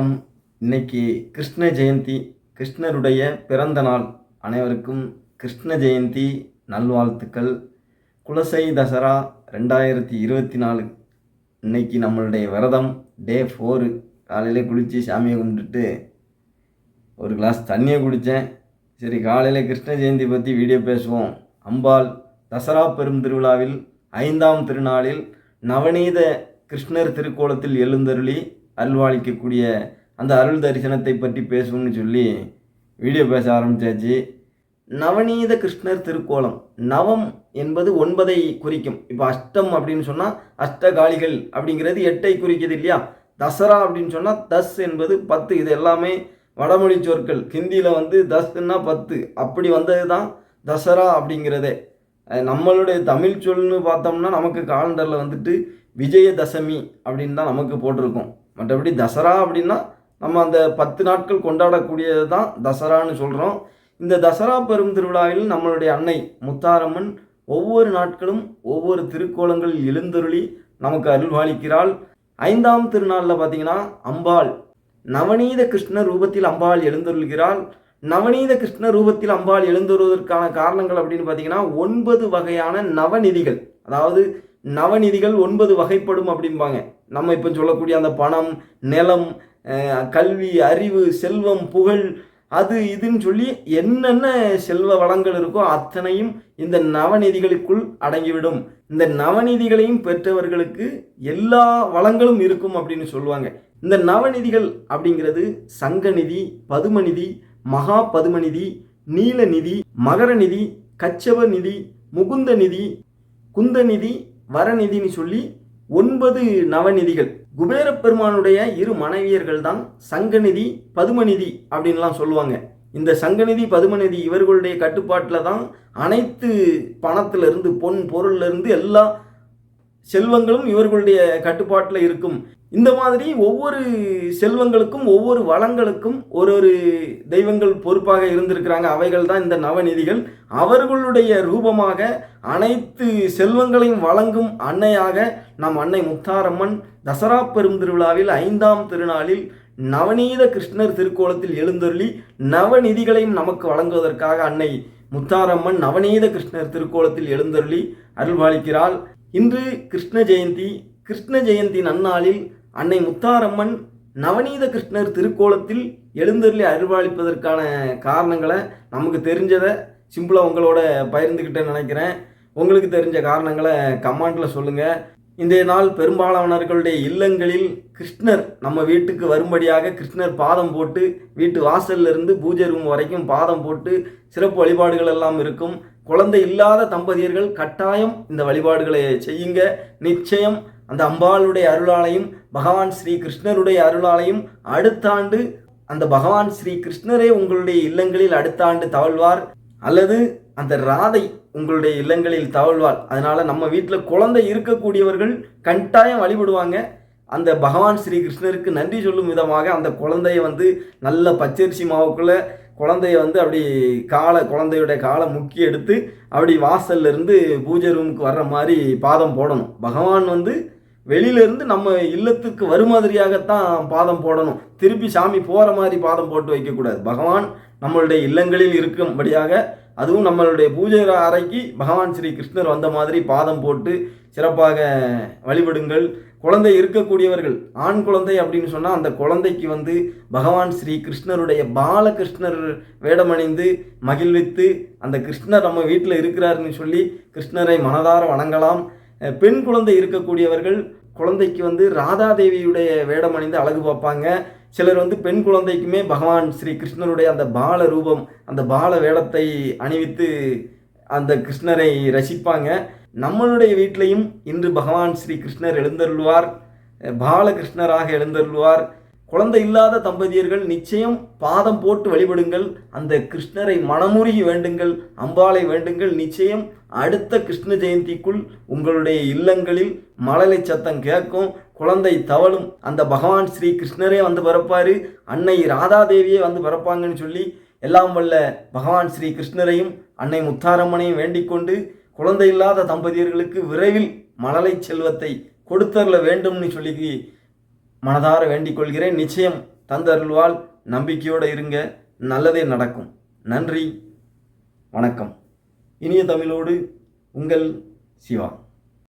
வணக்கம். இன்னைக்கு கிருஷ்ண ஜெயந்தி கிருஷ்ணருடைய பிறந்த நாள். அனைவருக்கும் கிருஷ்ண ஜெயந்தி நல்வாழ்த்துக்கள். குலசை தசரா ரெண்டாயிரத்தி இருபத்தி நாலு. இன்னைக்கு நம்மளுடைய விரதம் டே ஃபோரு. காலையில் குளித்து சாமியை கும்பிட்டுட்டு ஒரு கிளாஸ் தண்ணியை குடித்தேன் சரி காலையில் கிருஷ்ண ஜெயந்தி பற்றி வீடியோ பேசுவோம். அம்பாள் தசரா பெரும் திருவிழாவில் ஐந்தாம் திருநாளில் நவநீத கிருஷ்ணர் திருக்கோலத்தில் எழுந்தருளி அருள்வாளிக்கக்கூடிய அந்த அருள் தரிசனத்தை பற்றி பேசுவோம்னு சொல்லி வீடியோ பேச ஆரம்பித்தாச்சு நவநீத கிருஷ்ணர் திருக்கோலம். நவம் என்பது ஒன்பதை குறிக்கும். இப்போ அஷ்டம் அப்படின்னு சொன்னால் அஷ்டகாளிகள் அப்படிங்கிறது எட்டை குறிக்குது இல்லையா? தசரா அப்படின்னு சொன்னால் தஸ் என்பது பத்து. இது எல்லாமே வடமொழி சொற்கள். ஹிந்தியில் வந்து தஸ்ன்னா பத்து. அப்படி வந்தது தான் தசரா அப்படிங்கிறதே. நம்மளுடைய தமிழ் சொல்னு பார்த்தோம்னா நமக்கு காலண்டரில் வந்துட்டு விஜயதசமி அப்படின்னு தான் நமக்கு போட்டிருக்கோம். மற்றபடி தசரா அப்படின்னா நம்ம அந்த பத்து நாட்கள் கொண்டாடக்கூடியது தான் தசரான்னு சொல்கிறோம் இந்த தசரா பெரும் திருவிழாவில் நம்மளுடைய அன்னை முத்தாரம்மன் ஒவ்வொரு நாட்களும் ஒவ்வொரு திருக்கோலங்களில் எழுந்தருளி நமக்கு அருள்வாளிக்கிறாள். ஐந்தாம் திருநாளில் பார்த்தீங்கன்னா அம்பாள் நவநீத கிருஷ்ண ரூபத்தில் அம்பாள் எழுந்தருள்கிறாள். நவநீத கிருஷ்ண ரூபத்தில் அம்பாள் எழுந்தருவதற்கான காரணங்கள் அப்படின்னு பார்த்தீங்கன்னா ஒன்பது வகையான நவநிதிகள். அதாவது நவநிதிகள் ஒன்பது வகைப்படும் அப்படிம்பாங்க. நம்ம இப்போ சொல்லக்கூடிய அந்த பணம் நிலம் கல்வி அறிவு செல்வம் புகழ் அது இதுன்னு சொல்லி என்னென்ன செல்வ வளங்கள் இருக்கோ அத்தனையும் இந்த நவநிதிகளுக்குள் அடங்கிவிடும். இந்த நவநிதிகளையும் பெற்றவர்களுக்கு எல்லா வளங்களும் இருக்கும் அப்படின்னு சொல்லுவாங்க. இந்த நவநிதிகள் அப்படிங்கிறது சங்கநிதி பதுமநிதி மகா பதுமநிதி நீலநிதி மகரநிதி கச்சவ நிதி முகுந்த நிதி குந்த நிதி வரநிதின்னு சொல்லி ஒன்பது நவநிதிகள். குபேர பெருமானுடைய இரு மனைவியர்கள் தான் சங்கநிதி பதுமநிதி அப்படின்லாம் சொல்லுவாங்க. இந்த சங்கநிதி பதுமநிதி இவர்களுடைய கட்டுப்பாட்டில் தான் அனைத்து பணத்திலிருந்து பொன் பொருள்லேருந்து எல்லா செல்வங்களும் இவர்களுடைய கட்டுப்பாட்டில் இருக்கும். இந்த மாதிரி ஒவ்வொரு செல்வங்களுக்கும் ஒவ்வொரு வளங்களுக்கும் ஒரு ஒரு தெய்வங்கள் பொறுப்பாக இருந்திருக்கிறாங்க. அவைகள் தான் இந்த நவநிதிகள். அவர்களுடைய ரூபமாக அனைத்து செல்வங்களையும் வழங்கும் அன்னையாக நம் அன்னை முத்தாரம்மன் தசரா பெரும் திருவிழாவில் ஐந்தாம் திருநாளில் நவநீத கிருஷ்ணர் திருக்கோலத்தில் எழுந்தருளி நவநிதிகளையும் நமக்கு வழங்குவதற்காக அன்னை முத்தாரம்மன் நவநீத கிருஷ்ணர் திருக்கோலத்தில் எழுந்தருளி அருள்பாலிக்கிறாள் இன்று கிருஷ்ண ஜெயந்தி கிருஷ்ண ஜெயந்தி நன்னாளில் அன்னை முத்தாரம்மன் நவநீத கிருஷ்ணர் திருக்கோலத்தில் எழுந்தருளி அறிவாளிப்பதற்கான காரணங்களை நமக்கு தெரிஞ்சதை சிம்பிளாக உங்களோட பகிர்ந்துக்கிட்டேன்னு நினைக்கிறேன். உங்களுக்கு தெரிஞ்ச காரணங்களை கமாண்டில் சொல்லுங்கள் இன்றைய நாள் பெரும்பாலானவர்களுடைய இல்லங்களில் கிருஷ்ணர் நம்ம வீட்டுக்கு வரும்படியாக கிருஷ்ணர் பாதம் போட்டு வீட்டு வாசல்ல இருந்து பூஜை ரூம் வரைக்கும் பாதம் போட்டு சிறப்பு வழிபாடுகள் எல்லாம் இருக்கும். குழந்தை இல்லாத தம்பதியர்கள் கட்டாயம் இந்த வழிபாடுகளை செய்யுங்க. நிச்சயம் அந்த அம்பாளுடைய அருளாலையும் பகவான் ஸ்ரீ கிருஷ்ணருடைய அருளாலையும் அடுத்த ஆண்டு அந்த பகவான் ஸ்ரீ கிருஷ்ணரே உங்களுடைய இல்லங்களில் அடுத்த ஆண்டு தவழ்வார். அல்லது அந்த ராதை உங்களுடைய இல்லங்களில் தவழ்வார். அதனால நம்ம வீட்டில் குழந்தை இருக்கக்கூடியவர்கள் கட்டாயம் வழிபடுவாங்க. அந்த பகவான் ஸ்ரீ கிருஷ்ணருக்கு நன்றி சொல்லும் விதமாக அந்த குழந்தைய வந்து நல்ல பச்சரிசி மாவுக்குள்ள குழந்தைய வந்து அப்படி காலை குழந்தையுடைய காலை முக்கி எடுத்து அப்படி வாசல்ல இருந்து பூஜை ரூமுக்கு வர்ற மாதிரி பாதம் போடணும். பகவான் வந்து வெளியிலேருந்து நம்ம இல்லத்துக்கு வரும் மாதிரியாகத்தான் பாதம் போடணும். திருப்பி சாமி போகிற மாதிரி பாதம் போட்டு வைக்கக்கூடாது. பகவான் நம்மளுடைய இல்லங்களில் இருக்கும்படியாக அதுவும் நம்மளுடைய பூஜை அறைக்கு பகவான் ஸ்ரீ கிருஷ்ணர் வந்த மாதிரி பாதம் போட்டு சிறப்பாக வழிபடுங்கள். குழந்தை இருக்கக்கூடியவர்கள் ஆண் குழந்தை அப்படின்னு சொன்னால் அந்த குழந்தைக்கு வந்து பகவான் ஸ்ரீ கிருஷ்ணருடைய பாலகிருஷ்ணர் வேடமணிந்து மகிழ்வித்து அந்த கிருஷ்ணர் நம்ம வீட்டில் இருக்கிறாருன்னு சொல்லி கிருஷ்ணரை மனதார வணங்கலாம். பெண் குழந்தை இருக்கக்கூடியவர்கள் குழந்தைக்கு வந்து ராதாதேவியுடைய வேடம் அணிந்து அழகு பார்ப்பாங்க. சிலர் வந்து பெண் குழந்தைக்குமே பகவான் ஸ்ரீ கிருஷ்ணருடைய அந்த பால ரூபம் அந்த பால வேடத்தை அணிவித்து அந்த கிருஷ்ணரை ரசிப்பாங்க. நம்மளுடைய வீட்டிலையும் இன்று பகவான் ஸ்ரீ கிருஷ்ணர் எழுந்தருள்வார் பாலகிருஷ்ணராக எழுந்தருள்வார். குழந்தை இல்லாத தம்பதியர்கள் நிச்சயம் பாதம் போட்டு வழிபடுங்கள். அந்த கிருஷ்ணரை மனமுருகி வேண்டுங்கள் அம்பாளை வேண்டுங்கள். நிச்சயம் அடுத்த கிருஷ்ண ஜெயந்திக்குள் உங்களுடைய இல்லங்களில் மழலை சத்தம் கேட்கும். குழந்தை தவழும். அந்த பகவான் ஸ்ரீ கிருஷ்ணரே வந்து பிறப்பாரு. அன்னை ராதாதேவியே வந்து பிறப்பாங்கன்னு சொல்லி எல்லாம் வல்ல பகவான் ஸ்ரீ கிருஷ்ணரையும் அன்னை முத்தாரம்மனையும் வேண்டிக் கொண்டு குழந்தை இல்லாத தம்பதியர்களுக்கு விரைவில் மழலை செல்வத்தை கொடுத்தரல வேண்டும்னு சொல்லி மனதார வேண்டிக் கொள்கிறேன் நிச்சயம் தந்தருள்வாள் நம்பிக்கையோடு இருங்க. நல்லதே நடக்கும். நன்றி. வணக்கம். இனிய தமிழோடு உங்கள் சிவா.